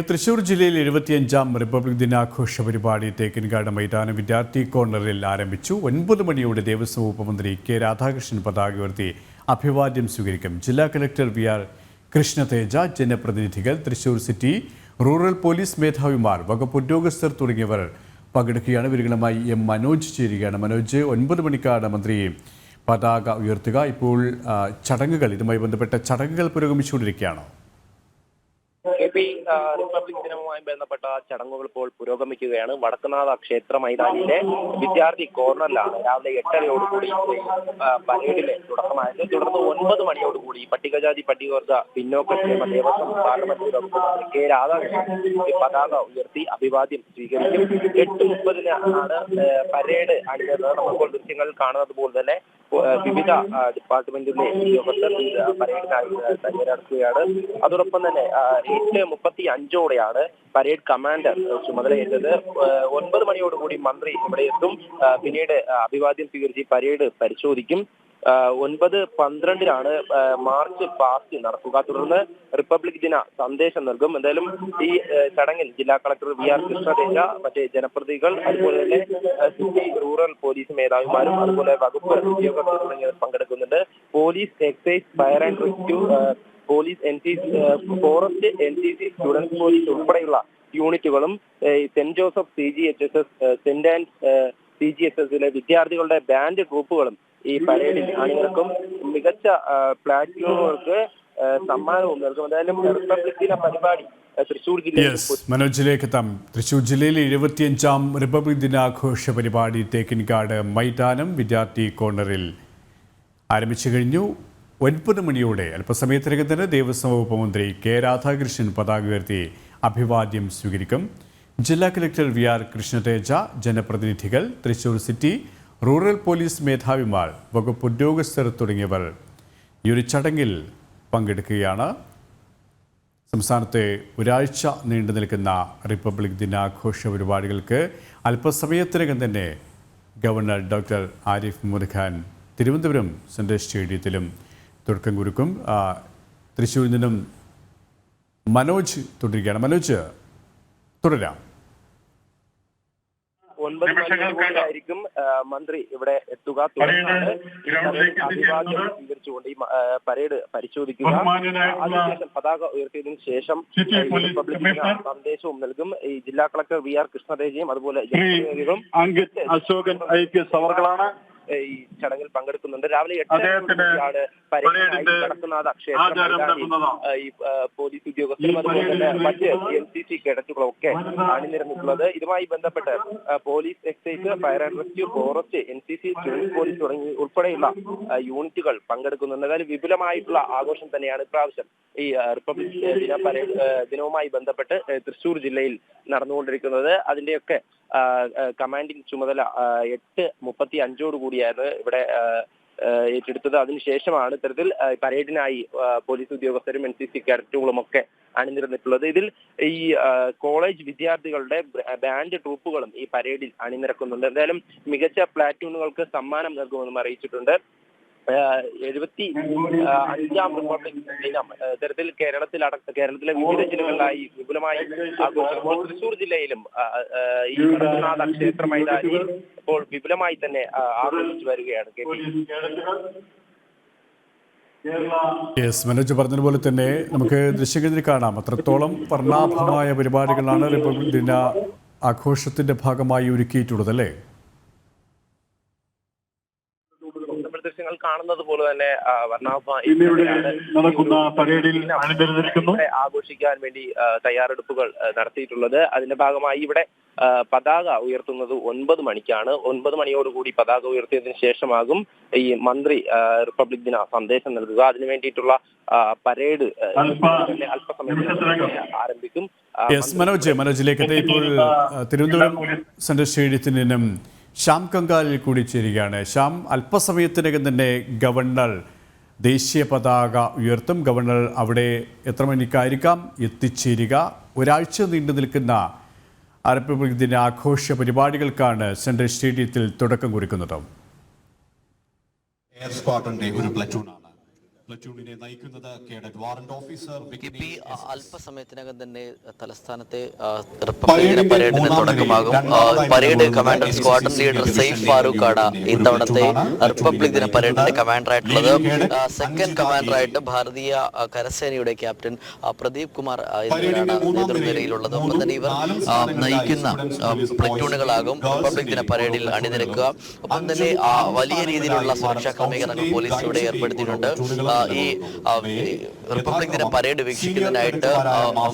തൃശൂർ ജില്ലയിൽ എഴുപത്തിയഞ്ചാം റിപ്പബ്ലിക് ദിനാഘോഷ പരിപാടി തേക്കിൻകാട് മൈതാനം വിദ്യാർത്ഥി കോർണറിൽ ആരംഭിച്ചു. ഒൻപത് മണിയോടെ ദേവസ്വം വകുപ്പ് മന്ത്രി കെ രാധാകൃഷ്ണൻ പതാക ഉയർത്തി അഭിവാദ്യം സ്വീകരിക്കും. ജില്ലാ കലക്ടർ വി ആർ കൃഷ്ണതേജ ജനപ്രതിനിധികൾ തൃശൂർ സിറ്റി റൂറൽ പോലീസ് മേധാവിമാർ വകുപ്പ് ഉദ്യോഗസ്ഥർ തുടങ്ങിയവർ പങ്കെടുക്കുകയാണ്. വിവരങ്ങളുമായി എം മനോജ് ചേരുകയാണ്. മനോജ് ഒൻപത് മണിക്കാണ് മന്ത്രി പതാക ഉയർത്തുക. ഇപ്പോൾ ചടങ്ങുകൾ ഇതുമായി ബന്ധപ്പെട്ട ചടങ്ങുകൾ പുരോഗമിച്ചുകൊണ്ടിരിക്കുകയാണോ? റിപ്പബ്ലിക് ദിനവുമായി ബന്ധപ്പെട്ട ചടങ്ങുകൾ ഇപ്പോൾ പുരോഗമിക്കുകയാണ്. വടക്കുനാഥ ക്ഷേത്ര മൈതാനിയിലെ വിദ്യാർത്ഥി കോർണറിലാണ് രാവിലെ എട്ടരയോടുകൂടി പരേഡിലെ തുടക്കമായത്. തുടർന്ന് ഒൻപത് മണിയോടുകൂടി പട്ടികജാതി പട്ടികവർഗ പിന്നോക്ക ക്ഷേമ ദേവസ്വം പാർലമെന്റ് വകുപ്പ് മന്ത്രി കെ രാധാകൃഷ്ണൻ പതാക ഉയർത്തി അഭിവാദ്യം സ്വീകരിക്കും. എട്ട് മുപ്പതിന് ആണ് പരേഡ് അണിയുന്നത് നമുക്കിപ്പോൾ ദൃശ്യങ്ങൾ കാണുന്നത് പോലെ തന്നെ വിവിധ ഡിപ്പാർട്ട്മെന്റിലെ ഉദ്യോഗസ്ഥർ പരേഡിനായി തയ്യാറെടുക്കുകയാണ്. അതോടൊപ്പം തന്നെ എട്ട് മുപ്പത്തി അഞ്ചോടെയാണ് പരേഡ് കമാൻഡർ ചുമതലയേറ്റത്. ഒൻപത് മണിയോടുകൂടി മന്ത്രി ഇവിടെ എത്തും. പിന്നീട് അഭിവാദ്യം സ്വീകരിച്ച് പരേഡ് പരിശോധിക്കും. ഒൻപത് പന്ത്രണ്ടിനാണ് മാർച്ച് പാസ്റ്റ് നടക്കുക. തുടർന്ന് റിപ്പബ്ലിക് ദിന സന്ദേശം നൽകും. എന്തായാലും ഈ ചടങ്ങിൽ ജില്ലാ കളക്ടർ വി ആർ കൃഷ്ണതേജ മറ്റ് ജനപ്രതികൾ അതുപോലെ തന്നെ സിറ്റി റൂറൽ പോലീസ് മേധാവിമാരും അതുപോലെ വകുപ്പ് ഉദ്യോഗസ്ഥർ തുടങ്ങിയവർ പങ്കെടുക്കുന്നുണ്ട്. Police excise fire and rescue police N C forest N C C students police ഉൾപ്പെടെയുള്ള യൂണിറ്റുകളും saint Joseph C G H S S saint and C G S എസിലെ വിദ്യാർത്ഥികളുടെ ബാൻഡ് ഗ്രൂപ്പുകളും ഈ പരേഡിൽ അണികൾക്കും മികച്ച പ്ലാറ്റ്ഫോമുകൾക്ക് സമ്മാനവും നൽകും. എന്തായാലും റിപ്പബ്ലിക് ദിന പരിപാടി തൃശൂർ മനോജിലേക്ക് എത്താം തൃശൂർ ജില്ലയിൽ എഴുപത്തിയഞ്ചാം റിപ്പബ്ലിക് ദിനാഘോഷ പരിപാടി തേക്കിൻകാട് മൈതാനം വിദ്യാർത്ഥി കോർണറിൽ ആരംഭിച്ചു കഴിഞ്ഞു. ഒൻപത് മണിയോടെ അല്പസമയത്തിനകം തന്നെ ദേവസ്വം വകുപ്പ് മന്ത്രി കെ രാധാകൃഷ്ണൻ പതാക ഉയർത്തി അഭിവാദ്യം സ്വീകരിക്കും. ജില്ലാ കലക്ടർ വി ആർ കൃഷ്ണതേജ ജനപ്രതിനിധികൾ തൃശൂർ സിറ്റി റൂറൽ പോലീസ് മേധാവിമാർ വകുപ്പ് ഉദ്യോഗസ്ഥർ തുടങ്ങിയവർ ഈ ഒരു ചടങ്ങിൽ പങ്കെടുക്കുകയാണ്. സംസ്ഥാനത്തെ ഒരാഴ്ച നീണ്ടു നിൽക്കുന്ന റിപ്പബ്ലിക് ദിനാഘോഷ പരിപാടികൾക്ക് അല്പസമയത്തിനകം തന്നെ governor doctor Arif Muhammad Thiruvananthapuram central സ്റ്റേഡിയത്തിലും തുടക്കം കുറിക്കും. ആ, തൃശ്ശൂരിൽ നിന്നും മനോജ് തുടരുകയാണ്. മനോജ് തുടരാം. ഒൻപത് മണിയോടുകൂടിയായിരിക്കും മന്ത്രി ഇവിടെ എത്തുക. അഭിവാദ്യം സ്വീകരിച്ചുകൊണ്ട് ഈ പരേഡ് പരിശോധിക്കുക. അതിനുശേഷം പതാക ഉയർത്തിയതിനു ശേഷം സന്ദേശവും നൽകും. ഈ ജില്ലാ കളക്ടർ വി ആർ കൃഷ്ണതേജയും അതുപോലെ അശോകൻ ഐ പി എസ് അവർകളാണ് ഈ ചടങ്ങിൽ പങ്കെടുക്കുന്നുണ്ട്. രാവിലെ എട്ടരയാണ് ക്ഷേത്ര നടക്കുന്നതാണ്. ആ, ഈ പോലീസ് ഉദ്യോഗസ്ഥരും അതുപോലെ തന്നെ മറ്റ് എൻ സി സി കേഡറ്റുകളും ഒക്കെ അണിനിരന്നിട്ടുള്ളത് ഇതുമായി ബന്ധപ്പെട്ട് police excise fire and rescue forest N C C civil police തുടങ്ങി ഉൾപ്പെടെയുള്ള യൂണിറ്റുകൾ പങ്കെടുക്കുന്നുണ്ട്. അതായത് വിപുലമായിട്ടുള്ള ആഘോഷം തന്നെയാണ് ഇപ്രാവശ്യം ഈ റിപ്പബ്ലിക് ദിന പരേഡ് ദിനവുമായി ബന്ധപ്പെട്ട് തൃശൂർ ജില്ലയിൽ നടന്നുകൊണ്ടിരിക്കുന്നത്. അതിന്റെയൊക്കെ കമാൻഡിംഗ് ചുമതല എട്ട് മുപ്പത്തി അഞ്ചോട് കൂടിയായിരുന്നു ഇവിടെ ഏറ്റെടുത്തത്. അതിനുശേഷമാണ് ഇത്തരത്തിൽ പരേഡിനായി പോലീസ് ഉദ്യോഗസ്ഥരും എൻ സി സി കാഡറ്റുകളും ഒക്കെ അണിനിരന്നിട്ടുള്ളത്. ഇതിൽ ഈ കോളേജ് വിദ്യാർത്ഥികളുടെ ബാൻഡ് ട്രൂപ്പുകളും ഈ പരേഡിൽ അണിനിരക്കുന്നുണ്ട്. എന്തായാലും മികച്ച പ്ലാറ്റൂണുകൾക്ക് സമ്മാനം നൽകുമെന്നും അറിയിച്ചിട്ടുണ്ട്. എഴുപത്തി അഞ്ചാം റിപ്പബ്ലിക് ദിനം ഇത്തരത്തിൽ കേരളത്തിൽ അടക്ക കേരളത്തിലെ വിവിധ ജില്ലകളിലായി വിപുലമായി ആഘോഷിക്കുമ്പോൾ തൃശൂർ ജില്ലയിലും ഈ വടക്കുംനാഥ ക്ഷേത്ര മൈതാനിയിൽ ഇപ്പോൾ വിപുലമായി തന്നെ ആഘോഷിച്ചു വരികയാണ് യെസ് മനോജ് പറഞ്ഞതുപോലെ തന്നെ നമുക്ക് ദൃശ്യഗതിയിൽ കാണാം. അത്രത്തോളം വർണാഭമായ പരിപാടികളാണ് റിപ്പബ്ലിക് ദിന ആഘോഷത്തിന്റെ ഭാഗമായി ഒരുക്കിയിട്ടുള്ളത് അല്ലേ? ദൃശ്യങ്ങൾ കാണുന്നത് പോലെ തന്നെ നടക്കുന്ന പരേഡിൽ ആഘോഷിക്കാൻ വേണ്ടി തയ്യാറെടുപ്പുകൾ നടത്തിയിട്ടുള്ളത്. അതിന്റെ ഭാഗമായി ഇവിടെ പതാക ഉയർത്തുന്നത് ഒൻപത് മണിക്കാണ്. ഒൻപത് മണിയോടുകൂടി പതാക ഉയർത്തിയതിന് ശേഷമാകും ഈ മന്ത്രി റിപ്പബ്ലിക് ദിന സന്ദേശം നൽകുക. അതിനു വേണ്ടിയിട്ടുള്ള പരേഡ് ആ, അല്പ- തന്നെ അല്പസമയത്തിനകം ആരംഭിക്കും. മനോജ് മനോജിലേക്ക്. ഇപ്പോൾ തിരുവനന്തപുരം സെൻട്രൽ സ്റ്റേഡിയത്തിൽ നിന്നും ശ്യാം കങ്കാലിൽ കൂടി ചേരുകയാണ് ശ്യാം അല്പസമയത്തിനകം തന്നെ ഗവർണർ ദേശീയ പതാക ഉയർത്തും. ഗവർണർ അവിടെ എത്ര മണിക്കായിരിക്കാം എത്തിച്ചേരുക. ഒരാഴ്ച നീണ്ടു നിൽക്കുന്ന റിപ്പബ്ലിക് ദിന ആഘോഷ പരിപാടികൾക്കാണ് സെൻട്രൽ സ്റ്റേഡിയത്തിൽ തുടക്കം കുറിക്കുന്നത്. എയർ സ്ക്വാഡ്രന്റെ ഒരു പ്ലറ്റൂണാണ് പ്ലറ്റൂണിനെ നയിക്കുന്നത് കേഡറ്റ് വാറന്റ് ഓഫീസർ. അല്പസമയത്തിനകം തന്നെ തലസ്ഥാനത്തെ റിപ്പബ്ലിക് പരേഡിന് തുടക്കമാകും. Parade commander squadron leader Saif ഫാറൂഖാണ് ഇത്തവണത്തെ റിപ്പബ്ലിക് ദിന പരേഡിന്റെ കമാൻഡറായിട്ടുള്ളത്. സെക്കൻഡ് കമാൻഡറായിട്ട് ഭാരതീയ കരസേനയുടെ ക്യാപ്റ്റൻ പ്രദീപ് കുമാർ നേതൃനിരയിലുള്ളത് ഒപ്പം തന്നെ ഇവർ നയിക്കുന്ന പ്ലറ്റൂണുകളാകും. റിപ്പബ്ലിക് ദിന പരേഡിൽ അണിനിരക്കുക. ഒപ്പം തന്നെ വലിയ രീതിയിലുള്ള സുരക്ഷാ ക്രമീകരണങ്ങൾ പോലീസ് ഇവിടെ ഏർപ്പെടുത്തിയിട്ടുണ്ട്. ഈ റിപ്പബ്ലിക് ദിന പരേഡ് വീക്ഷിക്കുന്നതിനായിട്ട്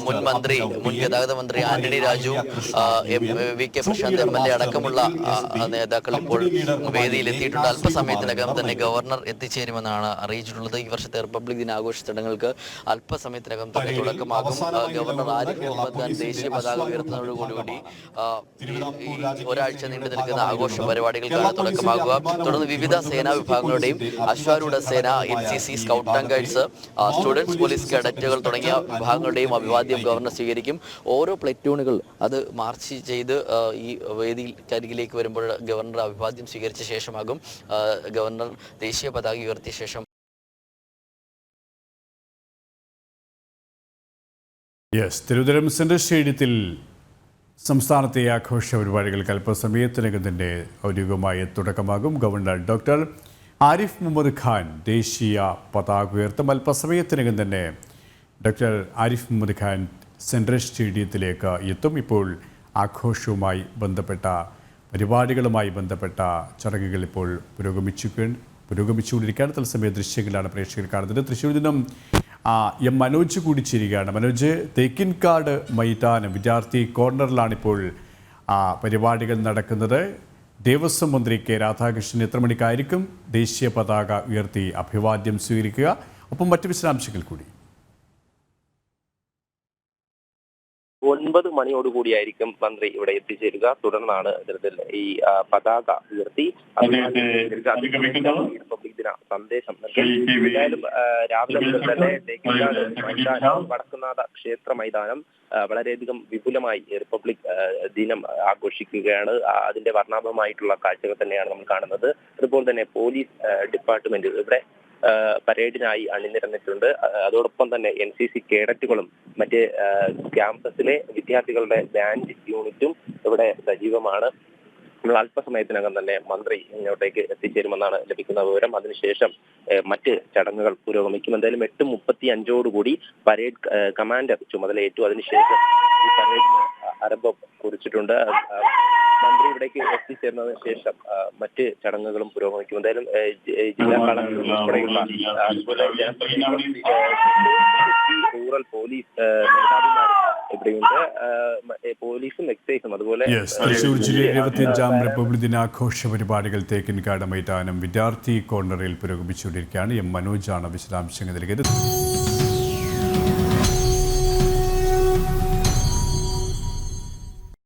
മുൻ മന്ത്രി മുൻ ഗതാഗത മന്ത്രി Antony Raju. V K Prashanth M L A അടക്കമുള്ള നേതാക്കൾ ഇപ്പോൾ വേദിയിൽ എത്തിയിട്ടുണ്ട് അല്പസമയത്തിനകം തന്നെ ഗവർണർ എത്തിച്ചേരുമെന്നാണ് അറിയിച്ചിട്ടുള്ളത്. ഈ വർഷത്തെ റിപ്പബ്ലിക് ദിനാഘോഷ ചടങ്ങുകൾക്ക് അല്പസമയത്തിനകം തന്നെ തുടക്കമാകും. ഗവർണർ ആരിഫ് മുഹമ്മദ് ഖാൻ ദേശീയ പതാക ഉയർത്തുന്നതോടുകൂടി ഒരാഴ്ച നീണ്ടു നിൽക്കുന്ന ആഘോഷ പരിപാടികൾക്കാണ് തുടക്കമാകുക. തുടർന്ന് വിവിധ സേനാ വിഭാഗങ്ങളുടെയും അശ്വാരൂഢ സേന N C C scout and guides students police കേഡറ്റുകൾ തുടങ്ങിയ വിഭാഗങ്ങളുടെയും അഭിവാദ്യം ഗവർണർ സ്വീകരിക്കും. ഓരോ പ്ലറ്റൂണുകൾ അത് മാർച്ച് ചെയ്ത് ഈ വേദിയിൽ കരികിലേക്ക് വരുമ്പോൾ ഗവർണർ അഭിവാദ്യം സ്വീകരിച്ച ശേഷമാകും. ഗവർണർ ദേശീയ പതാക ഉയർത്തിയ ശേഷം. യെസ് തിരുവനന്തപുരം സെൻട്രൽ സ്റ്റേഡിയത്തിൽ സംസ്ഥാനത്തെ ആഘോഷ പരിപാടികൾക്ക് അല്പസമയത്തിനകം തന്നെ ഔദ്യോഗികമായ തുടക്കമാകും. ഗവർണർ ഡോക്ടർ ആരിഫ് മുഹമ്മദ് ഖാൻ ദേശീയ പതാക ഉയർത്തും അല്പസമയത്തിനകം തന്നെ ഡോക്ടർ ആരിഫ് മുഹമ്മദ് ഖാൻ സെൻട്രൽ സ്റ്റേഡിയത്തിലേക്ക് എത്തും. ഇപ്പോൾ ആഘോഷവുമായി ബന്ധപ്പെട്ട പരിപാടികളുമായി ബന്ധപ്പെട്ട ചടങ്ങുകൾ ഇപ്പോൾ പുരോഗമിച്ചു പുരോഗമിച്ചുകൊണ്ടിരിക്കുകയാണ്. തത്സമയ ദൃശ്യങ്ങളാണ് പ്രേക്ഷകർ കാണുന്നത്. തൃശ്ശൂർ നിന്നും എം മനോജ് കൂടി ചേരുകയാണ് മനോജ് തേക്കിൻകാട് മൈതാനം വിദ്യാർത്ഥി കോർണറിലാണിപ്പോൾ പരിപാടികൾ നടക്കുന്നത്. ദേവസ്വം മന്ത്രി കെ രാധാകൃഷ്ണൻ എത്ര മണിക്കായിരിക്കും? ദേശീയ പതാക ഉയർത്തി അഭിവാദ്യം സ്വീകരിക്കുക. ഒപ്പം മറ്റു വിശദാംശങ്ങൾ കൂടി. ഒൻപത് മണിയോടുകൂടിയായിരിക്കും മന്ത്രി ഇവിടെ എത്തിച്ചേരുക. തുടർന്നാണ് ഇത്തരത്തിൽ ഈ പതാക ഉയർത്തി റിപ്പബ്ലിക് ദിന സന്ദേശം എന്തായാലും രാവിലെ മുതൽ തന്നെ തേക്കിൻകാട് മൈതാനം വടക്കുന്നാഥ ക്ഷേത്ര മൈതാനം വളരെയധികം വിപുലമായി റിപ്പബ്ലിക് ദിനം ആഘോഷിക്കുകയാണ്. അതിന്റെ വർണാഭമായിട്ടുള്ള കാഴ്ചകൾ തന്നെയാണ് നമ്മൾ കാണുന്നത്. അതുപോലെ തന്നെ പോലീസ് ഡിപ്പാർട്ട്മെന്റ് ഇവിടെ പരേഡിനായി അണിനിരന്നിട്ടുണ്ട്. അതോടൊപ്പം തന്നെ എൻ സി സി കേഡറ്റുകളും മറ്റ് ക്യാമ്പസിലെ വിദ്യാർത്ഥികളുടെ ബാൻഡ് യൂണിറ്റും ഇവിടെ സജീവമാണ്. നമ്മൾ അല്പസമയത്തിനകം തന്നെ മന്ത്രി ഇങ്ങോട്ടേക്ക് എത്തിച്ചേരുമെന്നാണ് ലഭിക്കുന്ന വിവരം. അതിനുശേഷം മറ്റ് ചടങ്ങുകൾ പുരോഗമിക്കും. എന്തായാലും എട്ട് മുപ്പത്തി അഞ്ചോടുകൂടി പരേഡ് കമാൻഡർ ചുമതലയേറ്റു. അതിനുശേഷം ഈ പരേഡിന് ആരംഭം കുറിച്ചിട്ടുണ്ട്. മന്ത്രി ഇവിടേക്ക് എത്തിച്ചേർന്നതിന് ശേഷം മറ്റ് ചടങ്ങുകളും പുരോഗമിക്കും. എന്തായാലും ജില്ലാ അതുപോലെ ജനപ്രതിനിധികൾ റൂറൽ പോലീസ് മേധാവിമാരും ഇവിടെയുണ്ട്. പോലീസും എക്സൈസും അതുപോലെ തൃശൂർ ജില്ലയിൽ ഇരുപത്തിയഞ്ചാം റിപ്പബ്ലിക് ദിനാഘോഷ പരിപാടികൾ തേക്കിൻകാട് മൈതാനം വിദ്യാർത്ഥി കോർണറിൽ പുരോഗമിച്ചുകൊണ്ടിരിക്കുകയാണ്. എം മനോജാണ് വിശദാംശങ്ങൾ നൽകിയത്.